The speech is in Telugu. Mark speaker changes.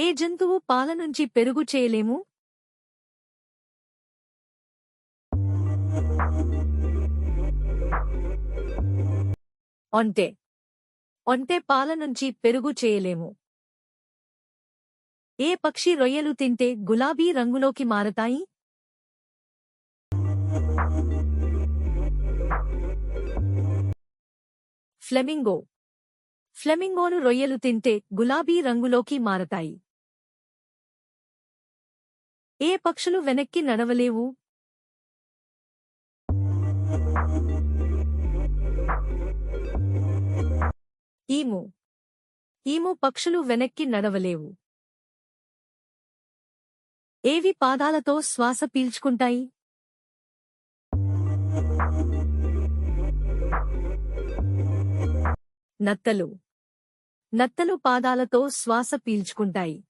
Speaker 1: ఏ జంతువు పాల నుంచి పెరుగు చేయలేము? ఒంటె. ఒంటె పాల నుంచి పెరుగు చేయలేము. ఏ పక్షి రొయ్యలు తింటే గులాబీ రంగులోకి మారతాయి? ఫ్లెమింగో. ఫ్లెమింగోను రొయ్యలు తింటే గులాబీ రంగులోకి మారతాయి. ఏ పక్షులు వెనక్కి నడవలేవు? ఈము. ఈము పక్షులు వెనక్కి నడవలేవు. ఏవి పాదాలతో శ్వాస పీల్చుకుంటాయి? నత్తలు. నత్తలు పాదాలతో శ్వాస పీల్చుకుంటాయి.